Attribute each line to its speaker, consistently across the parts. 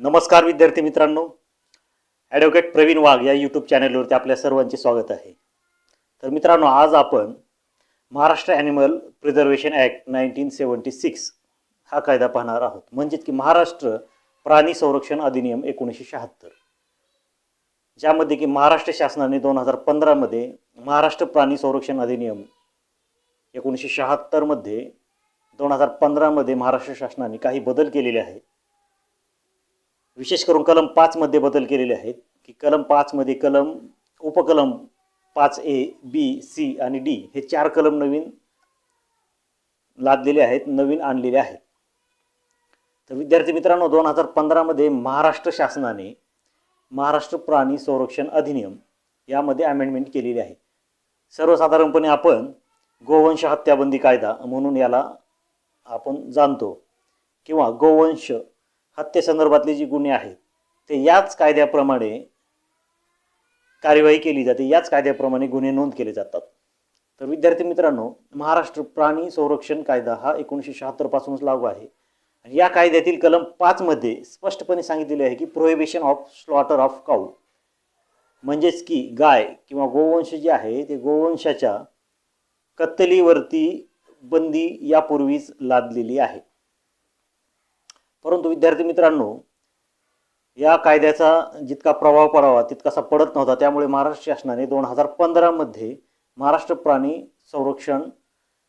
Speaker 1: नमस्कार विद्यार्थी मित्रांनो. ॲडव्होकेट प्रवीण वाघ या यूट्यूब चॅनलवरती आपल्या सर्वांचे स्वागत आहे. तर मित्रांनो आज आपण Maharashtra animal preservation act nineteen seventy six हा कायदा पाहणार आहोत. म्हणजेच की महाराष्ट्र प्राणी संरक्षण अधिनियम एकोणीसशे शहात्तर. ज्यामध्ये की महाराष्ट्र शासनाने दोन हजार पंधरामध्ये महाराष्ट्र प्राणी संरक्षण अधिनियम एकोणीसशे शहात्तरमध्ये दोन हजार पंधरामध्ये महाराष्ट्र शासनाने काही बदल केलेले आहेत. विशेष करून कलम पाचमध्ये बदल केलेले आहेत की कलम पाचमध्ये कलम उपकलम पाच ए बी सी आणि डी हे चार कलम नवीन लादलेले आहेत नवीन आणलेले आहेत. तर विद्यार्थी मित्रांनो दोन हजार पंधरामध्ये महाराष्ट्र शासनाने महाराष्ट्र प्राणी संरक्षण अधिनियम यामध्ये अमेंडमेंट केलेली आहे. सर्वसाधारणपणे आपण गोवंश हत्याबंदी कायदा म्हणून याला आपण जाणतो किंवा गोवंश हत्येसंदर्भातले जी गुन्हे आहेत ते याच कायद्याप्रमाणे कार्यवाही केली जाते. याच कायद्याप्रमाणे गुन्हे नोंद केले जातात. तर विद्यार्थी मित्रांनो महाराष्ट्र प्राणी संरक्षण कायदा हा एकोणीसशे शहात्तरपासूनच लागू आहे. आणि या कायद्यातील कलम पाचमध्ये स्पष्टपणे सांगितलेले आहे की prohibition of slaughter of cow म्हणजेच की गाय किंवा गोवंश जे आहे ते गोवंशाच्या कत्तलीवरती बंदी यापूर्वीच लादलेली आहे. परंतु विद्यार्थी मित्रांनो या कायद्याचा जितका प्रभाव पडावा तितकासा पडत नव्हता. त्यामुळे महाराष्ट्र शासनाने दोन हजार पंधरामध्ये महाराष्ट्र प्राणी संरक्षण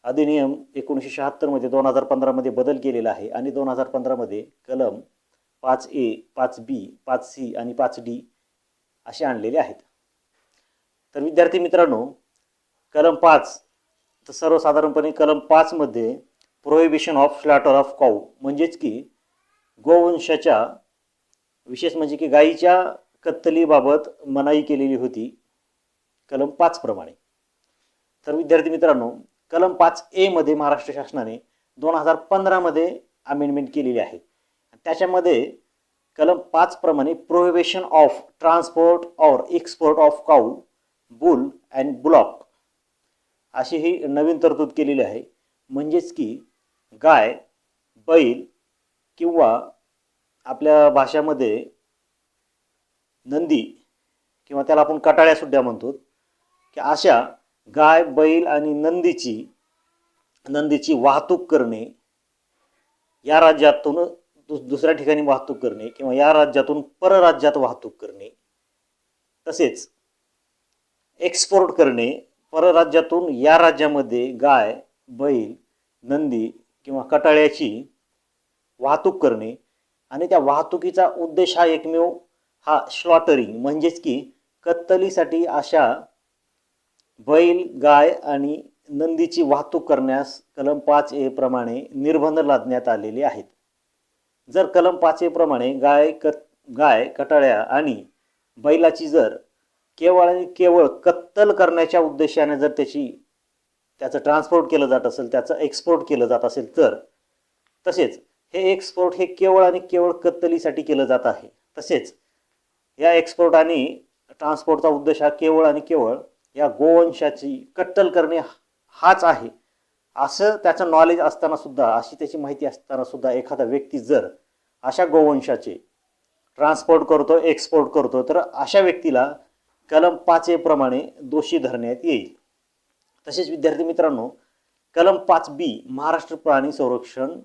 Speaker 1: अधिनियम एकोणीसशे शहात्तरमध्ये दोन हजार पंधरामध्ये बदल केलेला आहे आणि दोन हजार पंधरामध्ये कलम पाच ए पाच बी पाच सी आणि पाच डी असे आणलेले आहेत. तर विद्यार्थी मित्रांनो कलम पाच तर सर्वसाधारणपणे कलम पाचमध्ये prohibition of slaughter of cow म्हणजेच की गोवंशाच्या विशेष म्हणजे की गायीच्या कत्तलीबाबत मनाई केलेली होती कलम पाचप्रमाणे तर विद्यार्थी मित्रांनो कलम पाच एमध्ये महाराष्ट्र शासनाने दोन हजार पंधरामध्ये अमेंडमेंट केलेली आहे. त्याच्यामध्ये कलम पाचप्रमाणे prohibition of transport or export of cow bull and bullock अशी ही नवीन तरतूद केलेली आहे. म्हणजेच की गाय बैल किंवा आपल्या भाषामध्ये नंदी किंवा त्याला आपण कटाळ्या सुद्धा म्हणतो की अशा गाय बैल आणि नंदीची नंदीची वाहतूक करणे या राज्यातून दुस दुसऱ्या ठिकाणी वाहतूक करणे किंवा या राज्यातून परराज्यात वाहतूक करणे तसेच एक्सपोर्ट करणे परराज्यातून या राज्यामध्ये गाय बैल नंदी किंवा कटाळ्याची वाहतूक करणे. आणि त्या वाहतुकीचा उद्देश हा एकमेव हा स्लॉटरिंग म्हणजेच की कत्तलीसाठी अशा बैल गाय आणि नंदीची वाहतूक करण्यास कलम पाच ए प्रमाणे निर्बंध लादण्यात आलेले आहेत. जर कलम पाच ए प्रमाणे गाय कत गाय कटाळ्या आणि बैलाची जर केवळ आणि केवळ कत्तल करण्याच्या उद्देशाने जर त्याची त्याचं ट्रान्सपोर्ट केलं जात असेल त्याचं एक्सपोर्ट केलं जात असेल तर तसेच हे एक्सपोर्ट हे केवळ आणि केवळ कत्तलीसाठी केलं जात आहे. तसेच या एक्सपोर्ट आणि ट्रान्सपोर्टचा उद्देश हा केवळ आणि केवळ या गोवंशाची कत्तल करणे हाच आहे. असं त्याचं नॉलेज असताना सुद्धा अशी त्याची माहिती असताना सुद्धा एखादा व्यक्ती जर अशा गोवंशाचे ट्रान्सपोर्ट करतो एक्सपोर्ट करतो तर अशा व्यक्तीला कलम पाच प्रमाणे दोषी धरण्यात येईल. तसेच विद्यार्थी मित्रांनो कलम पाच बी महाराष्ट्र प्राणी संरक्षण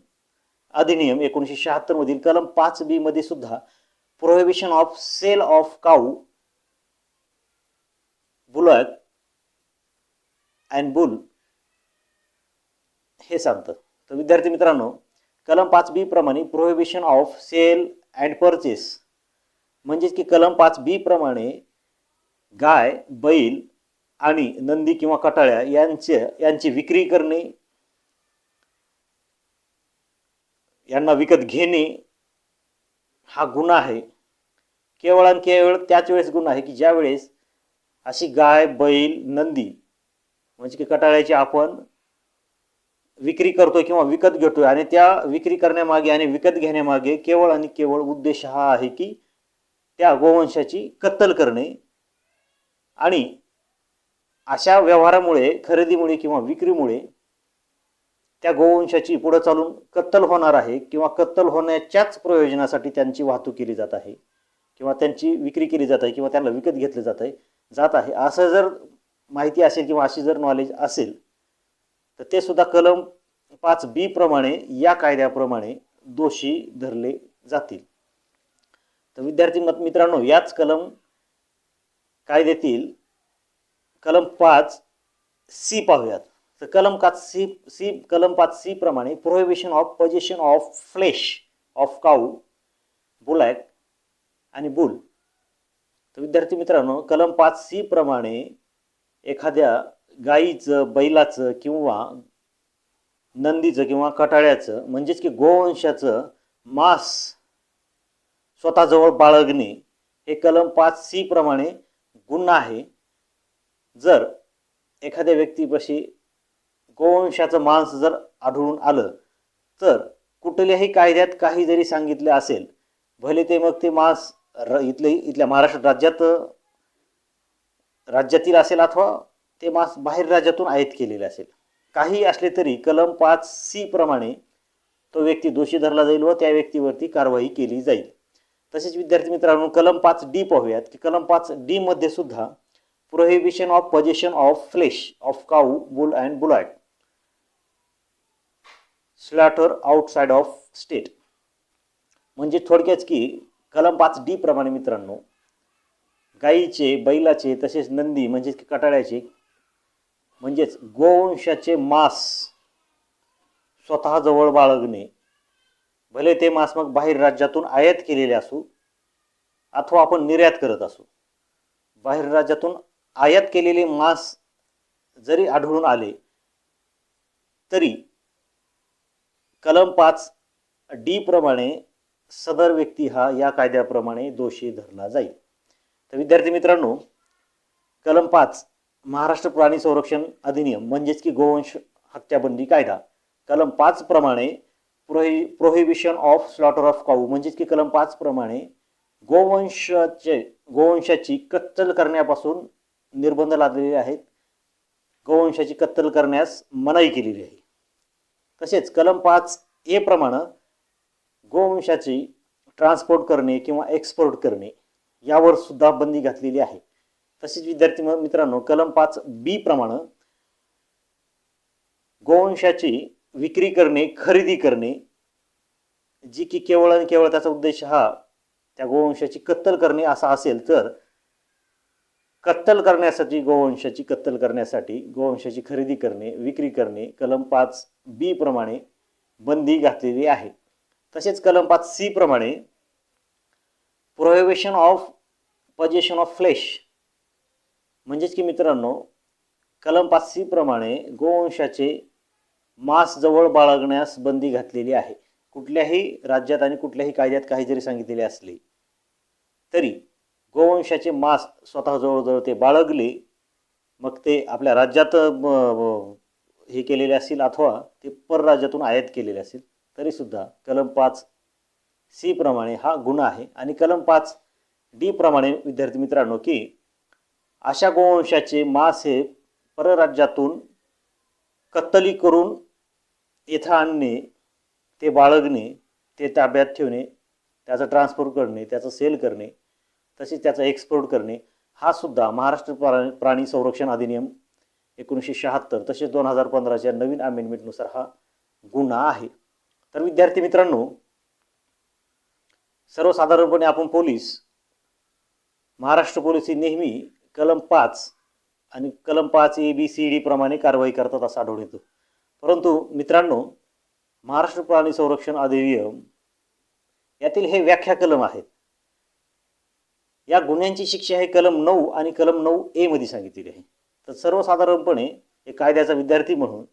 Speaker 1: अधिनियम एकोणीसशे शहात्तर मधील कलम पाच बी मध्ये सुद्धा prohibition of sale of cow bullock and bull हे सांगतं तर विद्यार्थी मित्रांनो कलम पाच बी प्रमाणे prohibition of sale and purchase म्हणजेच की कलम पाच बी प्रमाणे गाय बैल आणि नंदी किंवा कटाळ्या यांचे यांची विक्री करणे यांना विकत घेणे हा गुन्हा आहे. केवळ आणि केवळ त्याच वेळेस गुन्हा आहे की ज्या वेळेस अशी गाय बैल नंदी म्हणजे की कटाळ्याची आपण विक्री करतो किंवा विकत घेतोय आणि त्या विक्री करण्यामागे आणि विकत घेण्यामागे केवळ आणि केवळ उद्देश हा आहे की त्या गोवंशाची कत्तल करणे आणि अशा व्यवहारामुळे खरेदीमुळे किंवा विक्रीमुळे त्या गोवंशाची पुढे चालून कत्तल होणार आहे किंवा कत्तल होण्याच्याच प्रयोजनासाठी त्यांची वाहतूक केली जात आहे किंवा त्यांची विक्री केली जात आहे किंवा त्यांना विकत घेतलं जात आहे जात आहे. असं जर माहिती असेल किंवा अशी जर नॉलेज असेल तर ते सुद्धा कलम पाच बी प्रमाणे या कायद्याप्रमाणे दोषी धरले जातील. तर विद्यार्थी मत मित्रांनो याच कलम कायद्यातील कलम पाच सी पाहूयात. तर कलम पाच सी सी कलम पाच सी प्रमाणे prohibition of possession of flesh of cow bullock आणि बुल तर विद्यार्थी मित्रांनो कलम पाच सी प्रमाणे एखाद्या गाईचं बैलाचं किंवा नंदीचं किंवा कटाळ्याचं म्हणजेच की गोवंशाचं मांस स्वतःजवळ बाळगणे हे कलम पाच सी प्रमाणे गुन्हा आहे. जर एखाद्या व्यक्तीपाशी गोवंशाचं मांस जर आढळून आलं तर कुठल्याही कायद्यात काही जरी सांगितले असेल भले ते मग ते मांस र इथले इथल्या महाराष्ट्र राज्यात राज्यातील असेल अथवा ते मांस बाहेर राज्यातून आयात केलेले असेल. काही असले तरी कलम पाच सी प्रमाणे तो व्यक्ती दोषी धरला जाईल व त्या व्यक्तीवरती कारवाई केली जाईल. तसेच विद्यार्थी मित्रांनो कलम पाच डी पाहूयात की कलम पाच डी मध्ये सुद्धा prohibition of possession of flesh of cow bull and bullock slaughter outside of state म्हणजे थोडक्यात की कलम पाच डी प्रमाणे मित्रांनो गाईचे बैलाचे तसेच नंदी म्हणजेच की कटाळ्याचे म्हणजेच गोवंशाचे मांस स्वतःजवळ बाळगणे भले ते मांस मग बाहेर राज्यातून आयात केलेले असू अथवा आपण निर्यात करत असू बाहेर राज्यातून आयात केलेले मांस जरी आढळून आले तरी कलम पाच डी प्रमाणे सदर व्यक्ती हा या कायद्याप्रमाणे दोषी धरला जाईल. तर विद्यार्थी मित्रांनो कलम पाच महाराष्ट्र प्राणी संरक्षण अधिनियम म्हणजेच की गोवंश हत्याबंदी कायदा कलम पाच प्रमाणे prohi prohibition of slaughter of cow म्हणजेच की कलम पाच प्रमाणे गोवंशाचे गोवंशाची कत्तल करण्यापासून निर्बंध लादलेले आहेत. गोवंशाची कत्तल करण्यास मनाई केलेली आहे. तसेच कलम पाच ए प्रमाणे गोवंशाची ट्रान्सपोर्ट करणे किंवा एक्सपोर्ट करणे यावर सुद्धा बंदी घातलेली आहे. तसेच विद्यार्थी मित्रांनो कलम पाच बी प्रमाणे गोवंशाची विक्री करणे खरेदी करणे जी की केवळ आणि केवळ त्याचा उद्देश हा त्या गोवंशाची कत्तल करणे असा असेल तर कत्तल करण्यासाठी गोवंशाची कत्तल करण्यासाठी गोवंशाची खरेदी करणे विक्री करणे कलम पाच बी प्रमाणे बंदी घातलेली आहे. तसेच कलम पाच सी प्रमाणे prohibition of possession of flesh म्हणजेच की मित्रांनो कलम पाच सी प्रमाणे गोवंशाचे मांस जवळ बाळगण्यास बंदी घातलेली आहे. कुठल्याही राज्यात आणि कुठल्याही कायद्यात काही जरी सांगितलेले असले तरी गोवंशाचे मांस स्वतः जवळजवळ ते बाळगले. मग ते आपल्या राज्यात हे केलेले असतील अथवा ते परराज्यातून आयात केलेले असतील तरीसुद्धा कलम पाच सी प्रमाणे हा गुन्हा आहे. आणि कलम पाच डी प्रमाणे विद्यार्थी मित्रांनो की अशा गोवंशाचे मांस हे परराज्यातून कत्तली करून येथं आणणे ते बाळगणे ते ताब्यात ठेवणे त्याचं ट्रान्सपोर्ट करणे त्याचं सेल करणे तसेच त्याचा एक्सपोर्ट करणे हा सुद्धा महाराष्ट्र प्रा प्राणी संरक्षण अधिनियम एकोणीसशे शहात्तर तसेच दोन हजार पंधराच्या नवीन अमेंडमेंटनुसार हा गुन्हा आहे. तर विद्यार्थी मित्रांनो सर्वसाधारणपणे आपण पोलीस महाराष्ट्र पोलीस ही नेहमी कलम पाच आणि कलम पाच ए बी सी डी प्रमाणे कारवाई करतात असं आढळून येतं. परंतु मित्रांनो महाराष्ट्र प्राणी संरक्षण अधिनियम यातील हे व्याख्या कलम आहेत. या गुन्ह्यांची शिक्षा हे कलम नऊ आणि कलम नऊ ए मध्ये सांगितलेली आहे. तर सर्वसाधारणपणे एक कायद्याचा विद्यार्थी म्हणून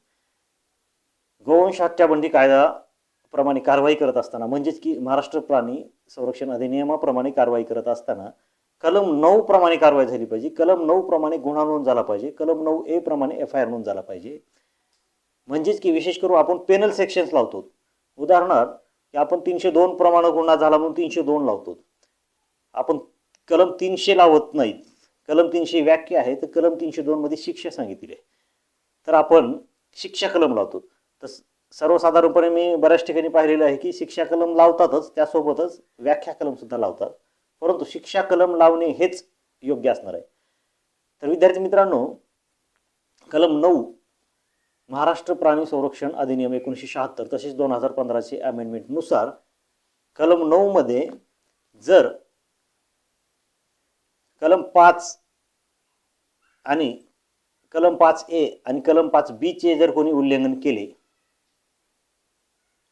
Speaker 1: गोवंश हत्याबंदी कायद्याप्रमाणे कारवाई करत असताना म्हणजेच की महाराष्ट्र प्राणी संरक्षण अधिनियमाप्रमाणे कारवाई करत असताना कलम नऊ प्रमाणे कारवाई झाली पाहिजे. कलम नऊ प्रमाणे गुन्हा नोंद झाला पाहिजे. कलम नऊ ए प्रमाणे एफ आय आर नोंद झाला पाहिजे. म्हणजेच की विशेष करून आपण पेनल सेक्शन्स लावतो. उदाहरणार्थ की आपण तीनशे दोन प्रमाणे गुन्हा झाला म्हणून तीनशे दोन लावतो. आपण कलम तीनशे लावत नाहीत. कलम तीनशे व्याख्या आहे तर कलम तीनशे दोनमध्ये शिक्षा सांगितली आहे. तर आपण शिक्षा कलम लावतो. तस सर्वसाधारणपणे मी बऱ्याच ठिकाणी पाहिलेलं आहे की शिक्षा कलम लावतातच त्यासोबतच व्याख्या कलम सुद्धा लावतात. परंतु शिक्षा कलम लावणे हेच योग्य असणार आहे. तर विद्यार्थी मित्रांनो कलम नऊ महाराष्ट्र प्राणी संरक्षण अधिनियम एकोणीसशे शहात्तर तसेच दोन हजार पंधराचे अमेंडमेंटनुसार कलम नऊमध्ये जर कलम पाच आणि कलम पाच ए आणि कलम पाच बीचे जर कोणी उल्लंघन केले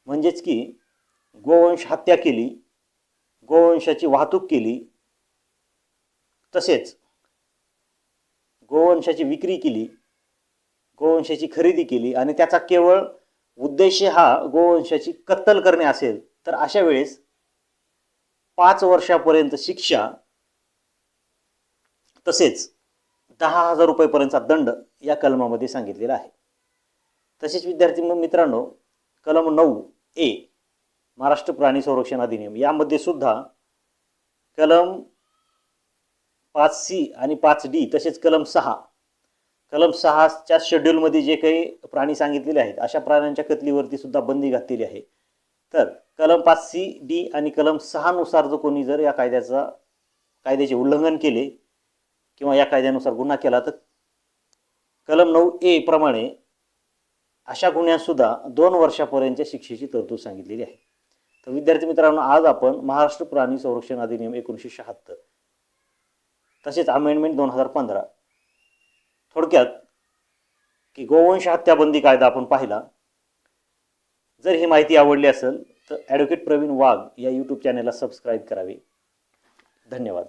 Speaker 1: म्हणजेच की गोवंश हत्या केली गोवंशाची वाहतूक केली तसेच गोवंशाची विक्री केली गोवंशाची खरेदी केली आणि त्याचा केवळ उद्देश हा गोवंशाची कत्तल करणे असेल तर अशा वेळेस पाच वर्षापर्यंत शिक्षा तसेच दहा हजार रुपयेपर्यंतचा दंड या कलमामध्ये सांगितलेला आहे. तसेच विद्यार्थी मित्रांनो कलम नऊ ए महाराष्ट्र प्राणी संरक्षण अधिनियम यामध्ये सुद्धा कलम पाच सी आणि पाच डी तसेच कलम सहा कलम सहाच्या शेड्यूलमध्ये जे काही प्राणी सांगितलेले आहेत अशा प्राण्यांच्या कतलीवरती सुद्धा बंदी घातलेली आहे. तर कलम पाच सी डी आणि कलम सहानुसार जर कोणी जर या कायद्याचा कायद्याचे उल्लंघन केले किंवा या कायद्यानुसार गुन्हा केला तर कलम नऊ ए प्रमाणे अशा गुन्ह्यातसुद्धा दोन वर्षापर्यंतच्या शिक्षेची तरतूद सांगितलेली आहे. तर विद्यार्थी मित्रांनो आज आपण महाराष्ट्र प्राणी संरक्षण अधिनियम एकोणीसशे शहात्तर तसेच अमेंडमेंट दोन हजार पंधरा थोडक्यात की गोवंश हत्याबंदी कायदा आपण पाहिला. जर ही माहिती आवडली असेल तर ॲडव्होकेट प्रवीण वाघ या यूट्यूब चॅनेलला सबस्क्राईब करावे. धन्यवाद.